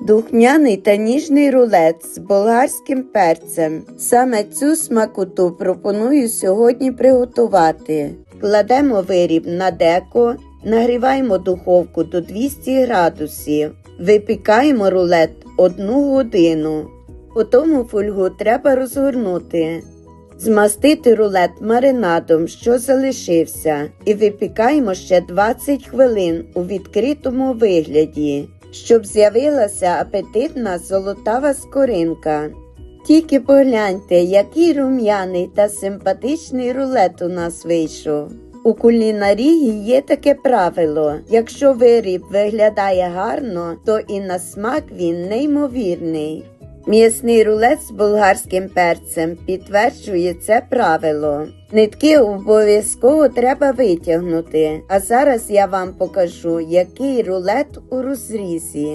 Духмяний та ніжний рулет з болгарським перцем. Саме цю смакоту пропоную сьогодні приготувати. Кладемо виріб на деко, нагріваємо духовку до 200 градусів, випікаємо рулет 1 годину. Потім фольгу треба розгорнути. Змастити рулет маринадом, що залишився, і випікаємо ще 20 хвилин у відкритому вигляді, щоб з'явилася апетитна золотава скоринка. Тільки погляньте, який рум'яний та симпатичний рулет у нас вийшов. У кулінарії є таке правило: якщо виріб виглядає гарно, то і на смак він неймовірний. М'ясний рулет з болгарським перцем підтверджує це правило. Нитки обов'язково треба витягнути. А зараз я вам покажу, який рулет у розрізі.